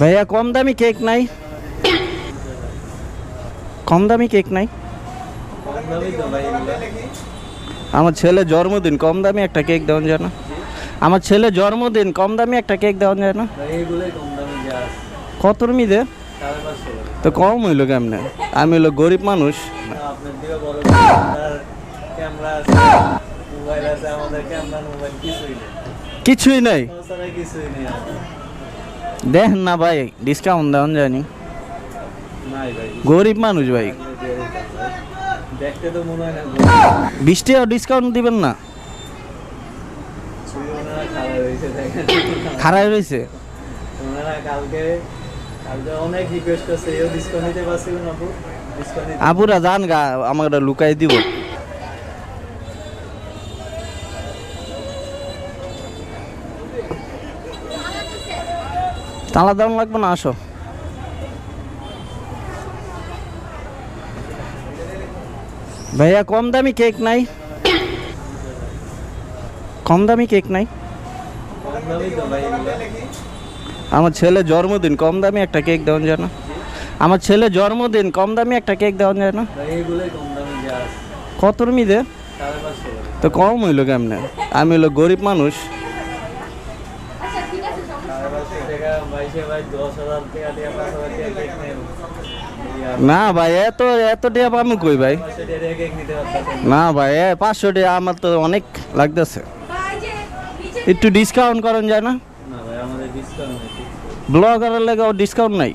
ভাইয়া, কম দামি কেক নাই। কম দামি কেক নাই। আমার ছেলে জন্মদিন, কম দামি একটা কেক দেওয়া যায় না। আমার ছেলে জন্মদিন, কম দামি একটা কেক দেওয়া যায় না। এইগুলোই কম দামে যা আছে কত রুমি দে? সাড়ে পাঁচশো তো কম হইল কেমনে? আমি হলো গরিব মানুষ। কিছুই কিছুই নাই তাছাড়া কিছুই নেই আমাদের। দেখ না ভাই ডিসকাউন্ট যায়নি। নাই গরিব মানুষ ভাই। বিশ টাকা ডিসকাউন্ট দিবেন না। খারাপ রয়েছে কালকে অনেক রিকোয়েস্ট করছে আপুরা যান গা আমাকে লুকাই দিব। তালা দাম লাগবে না? আসো। ভাইয়া, কম দামি কেক নাই? কম দামি কেক নাই। আমার ছেলে জন্মদিন, কম দামি একটা কেক দেওয়া যায় না। আমার ছেলে জন্মদিন, কম দামি একটা কেক দেওয়া যায় না। কত রুমি দে? তো কম হইল কেমনে? আমি হলো গরিব মানুষ সাড়ে পাঁচশো টাকা বাইশে ভাই দশ হাজার টাকা দিয়ে পাঁচ হাজার টাকা কেক নেব না ভাই এত এত টাকা আমি কই ভাই? না। ভাই পাঁচশো টাকা আমার তো অনেক লাগতেছে। একটু ডিসকাউন্ট করেন যায় না? ব্লগারের লেগেও ডিসকাউন্ট নাই?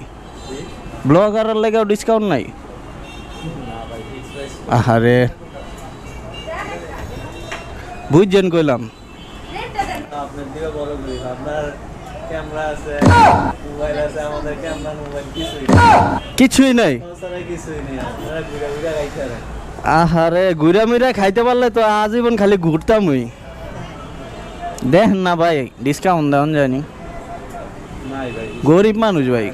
ব্লগারের লেগেও ডিসকাউন্ট নাই? আহারে। বুঝছেন কইলাম। আপনার দিকে বড় ক্যামেরা আছে মোবাইল আছে আমাদের ক্যামেরা মোবাইল কিছুই কিছুই নাই? কিছুই নেই আপনারা ঘুরে ঘুরে গাইতে আহারে ঘুরা মুড়া খাইতে পারলে তো আজীবন খালি ঘুরতাম ওই। দেখ না ভাই ডিসকাউন্ট যায়নি। নাই গরিব মানুষ ভাই।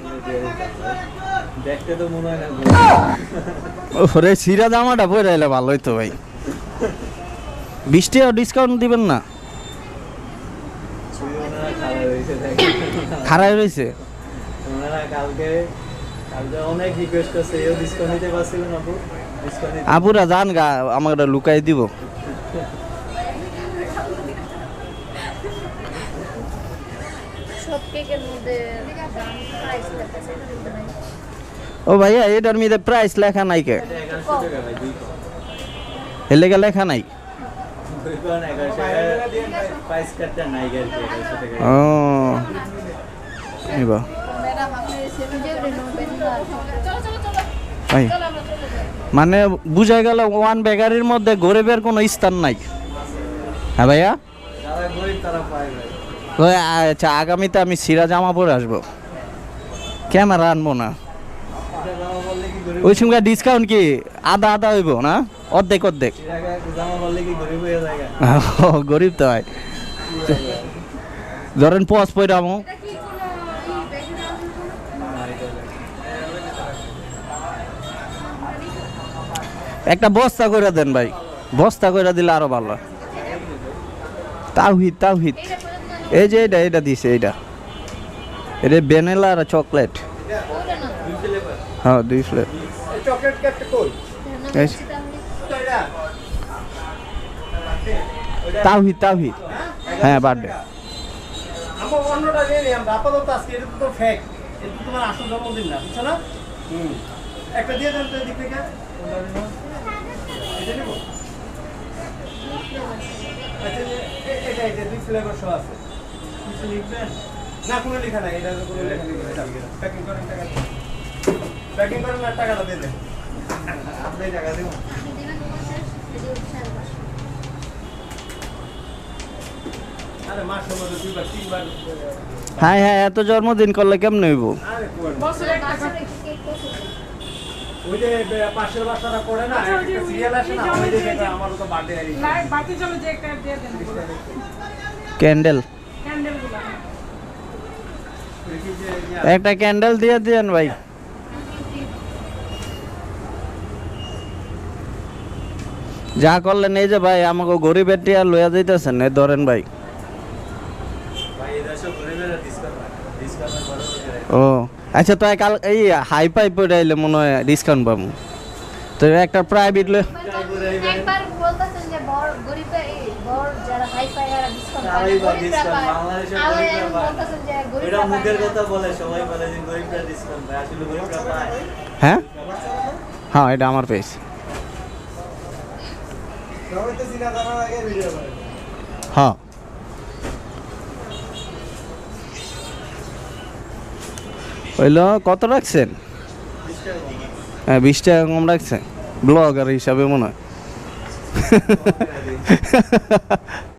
দেখতে তো মনে হয় না ওরে সিরা জামাটা পরে এলে ভালো হইতো ভাই। বিশ টাকা ডিসকাউন্ট দিবেন না। হয়েছে রয়েছে? কালকে কালকে অনেক রিকোয়েস্ট করছে এও ডিসকাউন্ট নিতে পারছিল না আপু। আপুরা যান গা আমাকে লুকাই দিব। সব কেকের মধ্যে দাম প্রাইস লেখা আছে এটা দেখতে নাই। ও ভাইয়া এটার মধ্যে প্রাইস লেখা নাই কে? লেগে লেখা নাই? ও যাই মানে বুঝা গেল ওয়ান বেকারির মধ্যে গরিবের কোনো স্থান নাই। হ্যাঁ ভাইয়া? আচ্ছা আগামীতে আমি সিরা জামা পরে আসব। ক্যামেরা আনব না। ওই সঙ্গে ডিসকাউন্ট কি? আধা আধা হইব না? অর্ধেক অর্ধেক। গরিব তো হয় ধরেন পস এটা ব্যাকগ্রাউন্ড একটা বস্তা করে দেন ভাই। বস্তা করে দিলে আরও ভালো। তাওহিদ তাওহিদ। এটা এই যে এটা এটা দিছে এইটা। এটা ভ্যানিলা আর চকলেট। হ্যাঁ দুই ফ্লেভার চকলেট কেকটা কই না এই- তাওহিদ তাওহিদ। হ্যাঁ বার্থডে। আমার অন্যটা নিয়ে নিই আপাতত আজকে এটা তো ফেক এটা তোমার আসল জন্মদিন না বুঝছ না? হুম। একটা দিয়ে দেন তো এদিক থেকে। এটা নেব? আচ্ছা এটা এটা দুই ফ্লেভার সহ আছে। কিছু লিখবেন? না কোনো লেখা নাই এটা কোনো লেখা নেই প্যাকিং করেন টাকা প্যাকিং করেন আর টাকাটা দিয়ে দেন। আপনি টাকা দেবো আরে মাসের মধ্যে দুইবার তিনবার হ্যাঁ হ্যাঁ এত জন্মদিন করলে কেমন হইব? আরে কোন? বছরে দিয়ে কেক কত ওই যে বে- পাশের বাসাটা করে না একটা সিরিয়াল আসে না ওই যে দেখে আমারও তো বার্থডে আর লাইট বাতি জ্বলে যে একটা দিয়ে দেন ক্যান্ডেল ক্যান্ডেলগুলো একটা ক্যান্ডেল দিয়ে দিয়েন ভাই যা করলেন এই যে ভাই আমাকে গরিবের টিয়া লইয়া যাইতেছেন এই ধরেন ভাই। ভাই এরা সব গরিবেরা ডিসকাউন্ট ডিসকাউন্ট বড় করে ও আচ্ছা তো কাল এই হাই পাইপ এলে মনে হয় ডিসকাউন্ট পাবো। তো একটা প্রাইভেট পায় হ্যাঁ? হ্যাঁ এটা আমার পেজ হ্যাঁ। হইল কত রাখছেন? হ্যাঁ বিশ টাকা কম রাখছেন। ব্লগার হিসাবে মনে হয়।